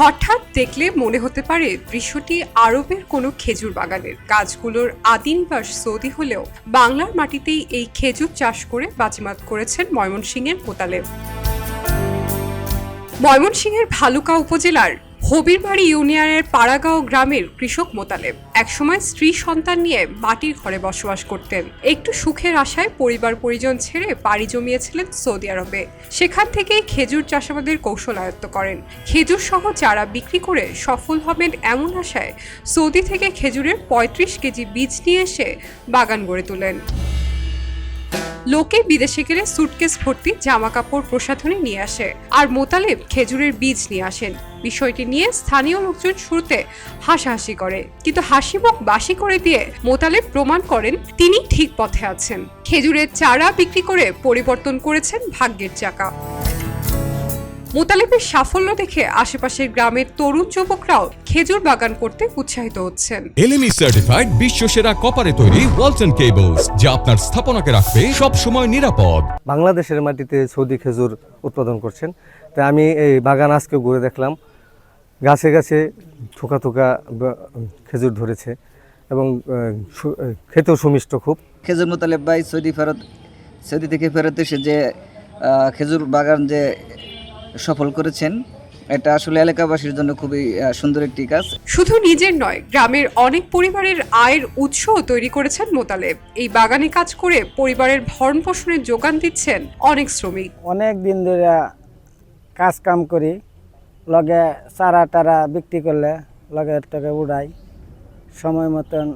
হঠাৎ দেখলে মনে হতে পারে দৃশ্যটি আরবের কোনো খেজুর বাগানের। গাছগুলোর আদি নিবাস সৌদি হলেও বাংলার মাটিতেই এই খেজুর চাষ করে বাজিমাত করেছেন ময়মনসিংহের পোতালে ময়মনসিংহের ভালুকা উপজেলার হবিরবাড়ি ইউনিয়নের পাড়াগাঁও গ্রামের কৃষক মোতালেব একসময় স্ত্রী সন্তান নিয়ে মাটির ঘরে বসবাস করতেন। একটু সুখের আশায় পরিবার পরিজন ছেড়ে পাড়ি জমিয়েছিলেন সৌদি আরবে। সেখান থেকেই খেজুর চাষাবাদের কৌশল আয়ত্ত করেন। খেজুর সহ চারা বিক্রি করে সফল হবেন এমন আশায় সৌদি থেকে খেজুরের পঁয়ত্রিশ কেজি বীজ নিয়ে এসে বাগান গড়ে তোলেন। লোকে বিদেশে গেলে সুটকেস ভর্তি জামা কাপড় প্রসাধনী নিয়ে আসে আর মোতালেব খেজুরের বীজ নিয়ে আসেন। বিষয়টি নিয়ে স্থানীয় লোকজন শুরুতে হাসাহাসি করে, কিন্তু হাসি মুখ বাসি করে দিয়ে মোতালেব প্রমাণ করেন তিনি ঠিক পথে আছেন। খেজুরের চারা বিক্রি করে পরিবর্তন করেছেন ভাগ্যের চাকা। মোতালেবের সাফল্য দেখে আশেপাশের গ্রামের তরুণ যুবকরাও খেজুর বাগান করতে উৎসাহিত হচ্ছেন। এলএমই সার্টিফাইড বিশ্ব সেরা কপারে তৈরি ওয়ালটন কেবলস যা আপনার স্থাপনাকে রাখবে সব সময় নিরাপদ। বাংলাদেশের মাটিতে সৌদি খেজুর উৎপাদন করছেন। তাই আমি এই বাগান আজকে ঘুরে দেখলাম। গাছে গাছে থোকা থোকা খেজুর ধরেছে এবং খেতেও সুমিষ্ট খুব। খেজুর মোতালেব ভাই সৌদি ফেরত সৌদি থেকে ফেরত এসে যে খেজুর বাগান যে সফল করেছেন। এটা আসলে এলাকাবাসীর জন্য খুবই সুন্দর একটি কাজ। শুধু নিজের নয় গ্রামের অনেক পরিবারের আয়ের উৎসও তৈরি করেছেন মোতালেব এই বাগানে কাজ করে পরিবারের ভরণ পোষণের যোগান দিচ্ছেন অনেক শ্রমিক। অনেক দিন ধরে কাজ কাম করি লগে চারা টারা বিক্রি করলে লগে টাকা উড়াই। সময় মতন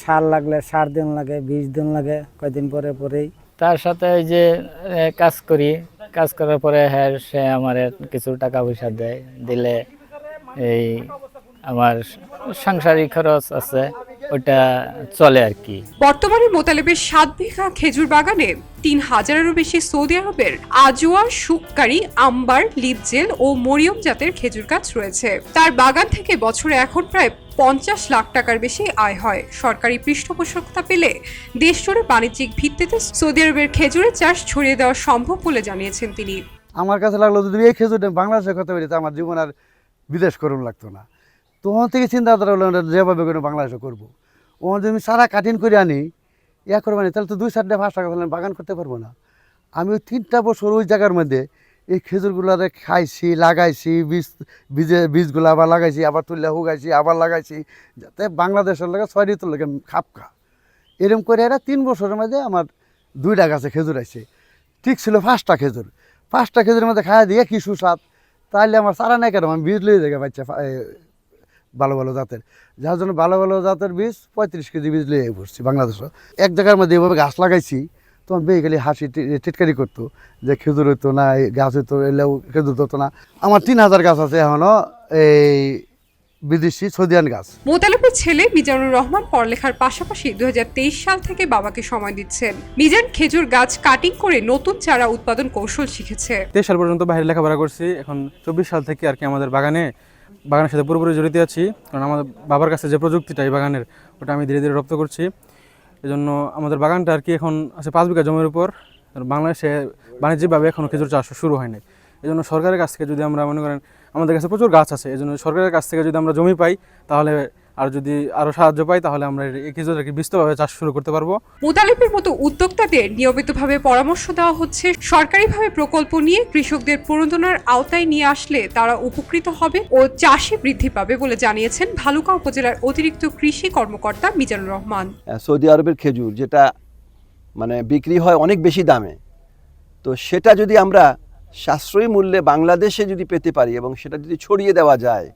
সার লাগলে সার দিন লাগে বীজ দিন লাগে কয়দিন পরে পরেই। তার সাথে যে কাজ করি কাজ করার পরে হ্যাঁ সে আমার কিছু টাকা পয়সা দেয়, দিলে এই আমার সাংসারিক খরচ আছে ওটা চলে আর কি। বর্তমানে মোতালেবের সাত বিঘা খেজুর বাগানে তিন হাজারেরও বেশি সৌদি আরবের আজোয়া সুক্কারি আম্বার, লিপজেল ও মরিয়ম জাতের খেজুর গাছ রয়েছে। তার বাগান থেকে বছরে এখন প্রায় পঞ্চাশ লাখ টাকার বেশি আয় হয়। সরকারি পৃষ্ঠপোষকতা পেলে দেশ জুড়ে বাণিজ্যিক ভিত্তিতে সৌদি আরবের খেজুরের চাষ ছড়িয়ে দেওয়া সম্ভব বলে জানিয়েছেন তিনি। আমার কাছে লাগল যদি এই খেজুরটা বাংলাদেশের কথা বলি আমার জীবন আর বিদেশ করুন লাগতো না। তখন থেকে চিন্তাধারা হলো যেভাবে করে বাংলাদেশে করব। ও যদি আমি সারা কাঠিন করে আনি ইয়া করব না তাহলে তো দুই চারটে পাঁচ টাকা বাগান করতে পারব না। আমি ওই তিনটা বছর ওই জায়গার মধ্যে এই খেজুরগুলারে খাইছি, লাগাইছি, বীজ, বীজে, বীজগুলো আবার লাগাইছি, আবার তুললে হুগাইছি, আবার লাগাইছি, যাতে বাংলাদেশের লাগে ছয় ঋতুর লাগে খাপ খা। এরকম করে এরা তিন বছরের মধ্যে আমার দুইটা গাছে খেজুর আছে ঠিক ছিল পাঁচটা খেজুর। পাঁচটা খেজুরের মধ্যে খাওয়া দিয়ে কি সুস্বাদ? তাহলে আমার সারা নাই কেন? আমি বীজ লয়ে দেখে বাচ্চা ভালো ভালো জাতের। যার জন্য ভালো ভালো জাতের বীজ পঁয়ত্রিশ কেজি বীজ লিয়ে বসছি বাংলাদেশে। এক জায়গার মধ্যে এভাবে গাছ লাগাইছি। তখন বেয়ে গেলে হাসি টিটকারি করতো যে খেজুর হইতো না এই গাছ হইতো এলেও খেজুর হতো না। আমার তিন হাজার গাছ আছে এখনও এই বিদেশি সৌদিয়ান গাছ। মোতালেবের ছেলে মিজানুর রহমান পড়ালেখার পাশাপাশি দুই সাল থেকে বাবাকে সময় দিচ্ছেন। মিজান খেজুর গাছ কাটিং করে নতুন চারা উৎপাদন কৌশল শিখেছে। তেইশ সাল পর্যন্ত বাইরে লেখাপড়া করছি এখন চব্বিশ সাল থেকে আর কি আমাদের বাগানে বাগানের সাথে পুরোপুরি জড়িত আছি। কারণ আমাদের বাবার কাছে যে প্রযুক্তিটা এই বাগানের ওটা আমি ধীরে ধীরে রপ্ত করছি। এজন্য আমাদের বাগানটা আর কি এখন আছে পাঁচ বিঘা জমির উপর। বাংলাদেশে বাণিজ্যিকভাবে এখনও খেজুর চাষ শুরু হয়নি এই জন্য সরকারের কাছ থেকে যদি আমরা মনে করেন, আমাদের কাছে প্রচুর গাছ আছে এই জন্য সরকারের কাছ থেকে যদি আমরা জমি পাই, তাহলে আর যদি আরও সাহায্য পাই তাহলে আমরা কি বিস্তৃতভাবে চাষ শুরু করতে পারব। মোতালেবের মতো উদ্যোক্তাদের নিয়মিতভাবে পরামর্শ দেওয়া হচ্ছে সরকারিভাবে প্রকল্প নিয়ে কৃষকদের প্রণোদনার আওতায় নিয়ে আসলে তারা উপকৃত হবে ও চাষে বৃদ্ধি পাবে বলে জানিয়েছেন ভালুকা উপজেলার অতিরিক্ত কৃষি কর্মকর্তা মিজানুর রহমান। সৌদি আরবের খেজুর যেটা মানে বিক্রি হয় অনেক বেশি দামে তো সেটা যদি আমরা সাশ্রয়ী মূল্যে বাংলাদেশে যদি পেতে পারি এবং সেটা যদি ছড়িয়ে দেওয়া যায়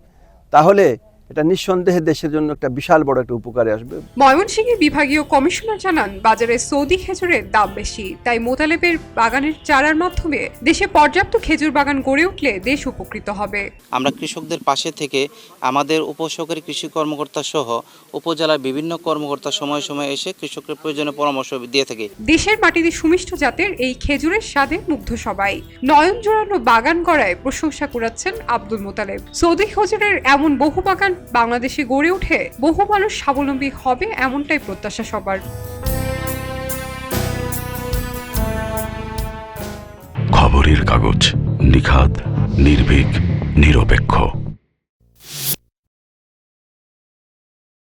তাহলে এটা নিঃসন্দেহে দেশের জন্য একটা বিশাল বড় একটা উপকারে আসবে। ময়মনসিংহের বিভাগীয় কমিশনার জানান বাজারে সৌদি খেজুরের দাম বেশি তাই মোতালেবের বাগানের চারার মাধ্যমে দেশে পর্যাপ্ত খেজুর বাগান গড়ে উঠলে দেশ উপকৃত হবে। আমরা কৃষকদের পাশে থেকে আমাদের উপসহকারী কৃষি কর্মকর্তা সহ উপজেলার বিভিন্ন কর্মকর্তা সময় সময় এসে কৃষকের প্রয়োজনীয় পরামর্শ দিয়ে থাকে। দেশের মাটিতে সুমিষ্ট জাতের এই খেজুরের স্বাদে মুগ্ধ সবাই। নয়ন জোড়ানো বাগান করায় প্রশংসা কুড়াচ্ছেন আব্দুল মোতালেব। সৌদি খেজুরের এমন বহু বাগান বাংলাদেশে গড়ে উঠে বহু মানুষ স্বাবলম্বী হবে এমনটাই প্রত্যাশা সবার। খবরের কাগজ নিখাদ, নির্ভীক, নিরপেক্ষ।